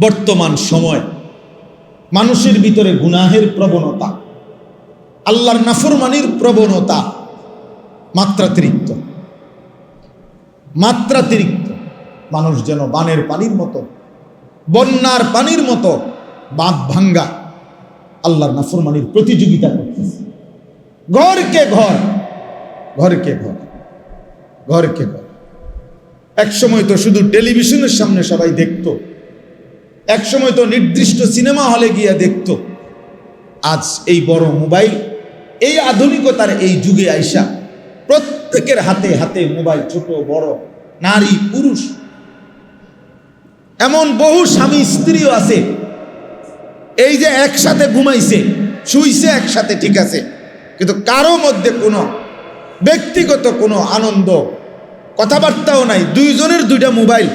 বর্তমান সময় মানুষের ভিতরে গুনাহের প্রবণতা, আল্লাহর নাফরমানির প্রবণতা মাত্রাতিরিক্ত। মাত্রাতিরিক্ত। মানুষ যেন বানের পানির মতো, বন্যার পানির মতো বাঁধ ভাঙ্গা আল্লাহর নাফরমানির প্রতিযোগিতা করতেছে। ঘরকে ঘর ঘরকে ঘর ঘরকে ঘর। এক সময় তো শুধু টেলিভিশনের সামনে সবাই দেখতো এক সময় তো নির্দিষ্ট সিনেমা হলে গিয়ে দেখতো। আজ এই বড় মোবাইল, এই আধুনিকতার এই যুগে আইসা প্রত্যেকের হাতে হাতে মোবাইল, ছোট, বড়, নারী, পুরুষ। এমন বহু স্বামী স্ত্রীও আছে। এই যে একসাথে ঘুমাইছে, শুইছে একসাথে ঠিক আছে, কিন্তু কারও মধ্যে কোনো ব্যক্তিগত কোনো আনন্দ, কথাবার্তাও নাই। দুইজনের দুইটা মোবাইল।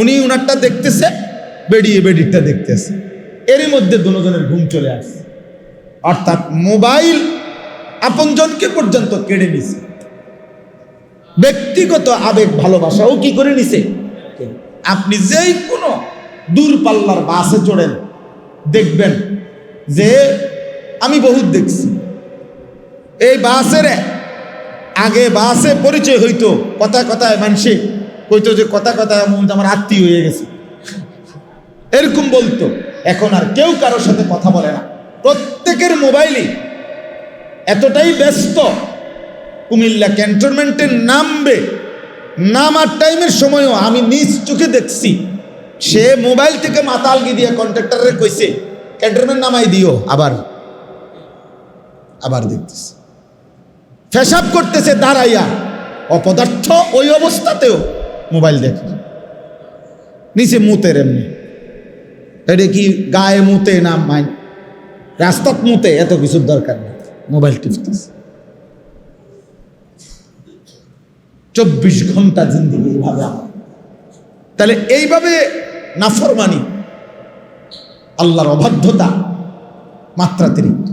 উনি উনারটা দেখতেছে বেরিয়ে বেডিরটা দেখতেছে। এরই মধ্যে দুজনের ঘুম চলে আসে অর্থাৎ মোবাইল আপনজনকে পর্যন্ত কেড়ে নিছে। ব্যক্তিগত আবেগ ভালোবাসাও কি করে নিছে? আপনি যেই কোনো দূরপাল্লার বাসে চড়েন, দেখবেন যে আমি বহুত দেখছি। এই বাসের আগে বাসে পরিচয় হইতো কথা কথায় মানুষে কইতো যে কথা কথায় আমার আত্মীয় হয়ে গেছে। এরকম বলতো। এখন আর কেউ কারোর সাথে কথা বলে না। প্রত্যেকের মোবাইলে এতটাই ব্যস্ত। কুমিল্লা ক্যান্টনমেন্টে নামবে। নামার টাইমের সময়ও আমি নিজ চোখে দেখছি। সে মোবাইল থেকে মাতালগি দিয়ে কন্ট্রাক্টরে কইছে, ক্যান্টনমেন্ট নামাই দিও, আবার আবার দেখতেছে। ফেসাব করতেছে দাঁড়াইয়া। অপদার্থ ওই অবস্থাতেও মোবাইল দেখে। নিচে মুতের এমনি। এটা কি গায়ে মুতে না মাই রাস্তাত মুতে এত কিছুর দরকার নেই। মোবাইল টিপতেছে চব্বিশ ঘণ্টা জিন্দিগি এইভাবে তাহলে এইভাবে নাফরমানি, আল্লাহর অবাধ্যতা মাত্রাতিরিক্ত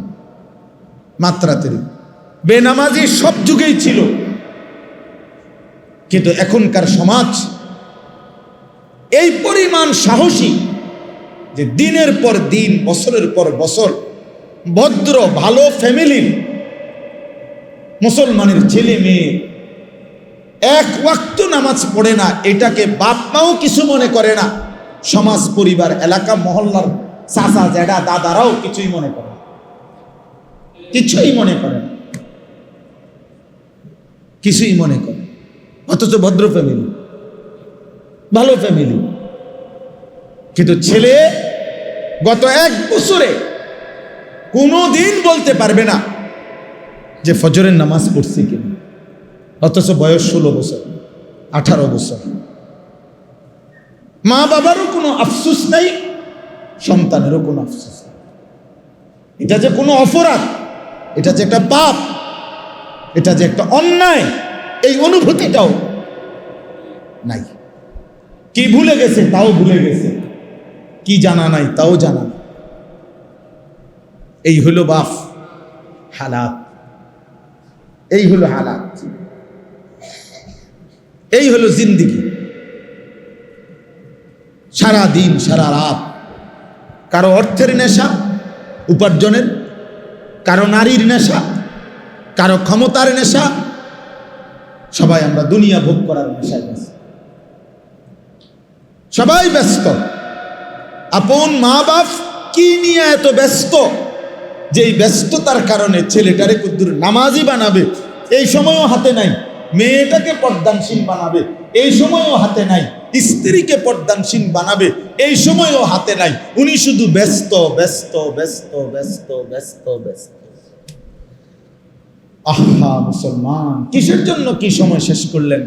মাত্রাতিরিক্ত বেনামাজি সব যুগেই ছিল। কিন্তু এখনকার সমাজ, এই পরিমাণ সাহসী যে দিনের পর দিন, বছরের পর বছর, ভদ্র, ভালো ফ্যামিলির মুসলমানের ছেলে মেয়ে, এক ওয়াক্ত নামাজ পড়ে না, এটাকে বাপ মাও কিছু মনে করে না। সমাজ, পরিবার, এলাকা, মহল্লার চাচা জ্যাডা দাদারাও কিছুই মনে করে না। কিছুই মনে করে না। কিছুই মনে করে অথচ ভদ্র ফ্যামিলি ভালো ফ্যামিলি কিন্তু ছেলে গত এক বছরে কোনো দিন বলতে পারবে না যে ফজরের নামাজ পড়ছি কিনা। অথচ বয়স ষোলো বছর, আঠারো বছর। মা বাবারও কোনো আফসুস নাই, সন্তানেরও কোনো আফসুস নেই। এটা যে কোনো অপরাধ, এটা যে একটা পাপ, এটা যে একটা অন্যায়, এই অনুভূতিটাও নাই। কি ভুলে গেছে? তাও ভুলে গেছে। কি জানা নাই, তাও জানা নাই। এই হলো বাফ, হালাত। এই হলো হালাত। এই হলো জিন্দিগি। সারা দিন, সারা রাত। কারও অর্থের নেশা, উপার্জনের। কারও নারীর নেশা, কারও ক্ষমতার নেশা। সবাই আমরা দুনিয়া ভোগ করার নেশায় ব্যস্ত। সবাই ব্যস্ত। আপন মা বাপ কি নিয়ে এত ব্যস্ত? যে এই ব্যস্ততার কারণে ছেলেটারে কুদ্দুর নামাজি বানাবে, এই সময়ও হাতে নাই। মেয়েটাকে পর্দানসীন বানাবে, এই সময়ও হাতে নাই। স্ত্রীকে পর্দানসীন বানাবে, এই সময়ও হাতে নাই। উনি শুধু ব্যস্ত ব্যস্ত ব্যস্ত ব্যস্ত ব্যস্ত ব্যস্ত। আহা, মুসলমান, কিসের জন্য কি সময় শেষ করলেন?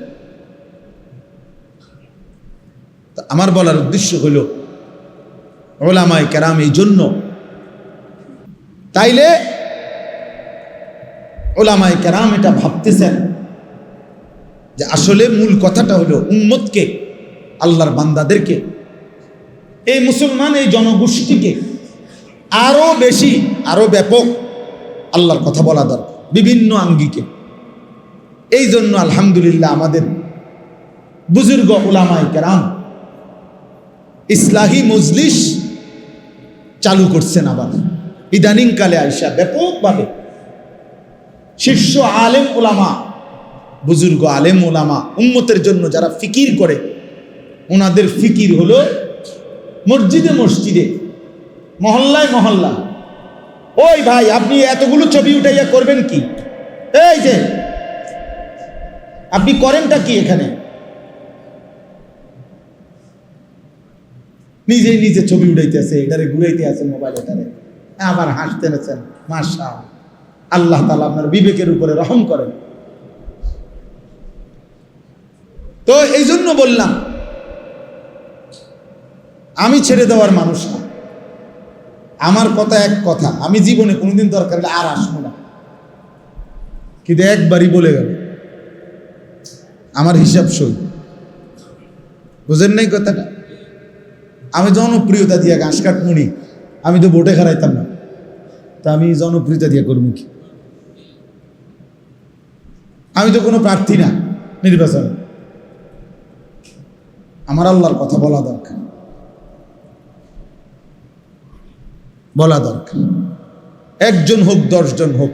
আমার বলার উদ্দেশ্য হলো ওলামায় কেরাম এই জন্য। তাইলে ওলামায় কেরাম এটা ভাবতেছেন যে আসলে মূল কথাটা হলো উম্মতকে, আল্লাহর বান্দাদেরকে, এই মুসলমান, এই জনগোষ্ঠীকে আরও বেশি, আরও ব্যাপক আল্লাহর কথা বলা দরকার, বিভিন্ন আঙ্গিকে। এই জন্য আলহামদুলিল্লাহ আমাদের বুজুর্গ ওলামায় কেরাম ইসলাহী মজলিস চালু করছেন আবার। ইদানিং কালে আইসা ব্যাপকভাবে। শীর্ষ আলেম ওলামা বুজুর্গ আলেম ওলামা উম্মতের জন্য যারা ফিকির করে ওনাদের ফিকির হলো মসজিদে মসজিদে, মহল্লায় মহল্লা। ওই ভাই, আপনি এতগুলো ছবি উঠাইয়া করবেন কি? এই যে, আপনি করেনটা কি এখানে? নিজেই নিজে ছবি উঠাইতে আছে এটারে ঘুরাইতে আছে মোবাইল এটারে আবার হাসতে নেছেন মাসা আল্লাহ তালা আপনার বিবেকের উপরে রহম করেন। তো এই জন্য বললাম, আমি ছেড়ে দেওয়ার মানুষ না। আমার কথা এক কথা, আমি জীবনে কোনোদিন দরকার হলে আর আসব না। কিন্তু একবারই বলে গেল, আমার হিসাব সই। বুঝেন নাই কথাটা? আমি জনপ্রিয়তা দিয়ে ঘাস কাটমুনি, আমি তো ভোটে হারাইতাম না। তা আমি জনপ্রিয়তা দিয়ে করব কি? আমি তো কোনো প্রার্থী না নির্বাচনে। আমার আল্লাহর কথা বলা দরকার। বলা দরকার। একজন হোক, দশজন হোক।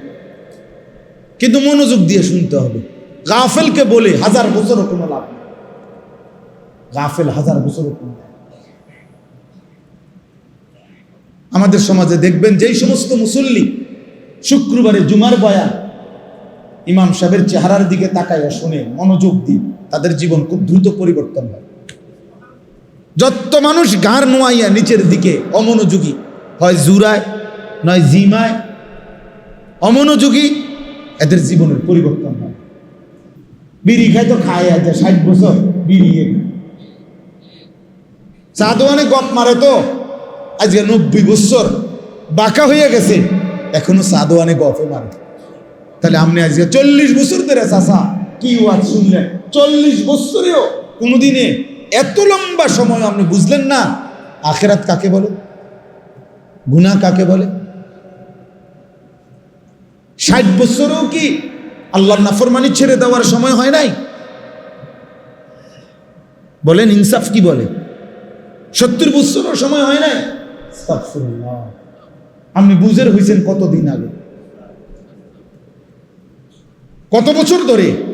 কিন্তু মনোযোগ দিয়ে শুনতে হবে। গাফেলকে বলে হাজার বছরও কোনো লাভ নেই। গাফেল হাজার বছরও কোনো লাভ নেই। আমাদের সমাজে দেখবেন যেই সমস্ত মুসল্লি শুক্রবারে জুমার বয়ান ইমাম সাহেবের চেহারার দিকে তাকাইয়া শুনে মনোযোগ দিয়ে তাদের জীবন খুব দ্রুত পরিবর্তন হয়। যত মানুষ গাঁর নোয়াইয়া নিচের দিকে অমনোযোগী হয় জুরায়, নয় জিমায়, অমনোযোগী এদের জীবনের পরিবর্তন হয়। বিড়ি খায় তো খায় আছে ষাট বছর, বিড়ি চাঁদোয়ানে গপ মারে তো আজকে নব্বই বছর বাঁকা হয়ে গেছে, এখনও সাদোয়ানে গফে মারে। তাহলে আপনি আজকে চল্লিশ বছর ধরে চাষা কি ওয়াজ শুনলেন? চল্লিশ বছরেও কোনোদিনে এত লম্বা সময় আপনি বুঝলেন না, আখেরাত কাকে বলে? গুনা কাকে বলে? ষাট বছরেও কি আল্লাহর নাফরমানি ছেড়ে দেওয়ার সময় হয় নাই? বলেন ইনসাফ কি বলে? সত্তর বছরও সময় হয় নাই। আপনি বুঝের হয়েছেন কতদিন আগে? কত বছর ধরে?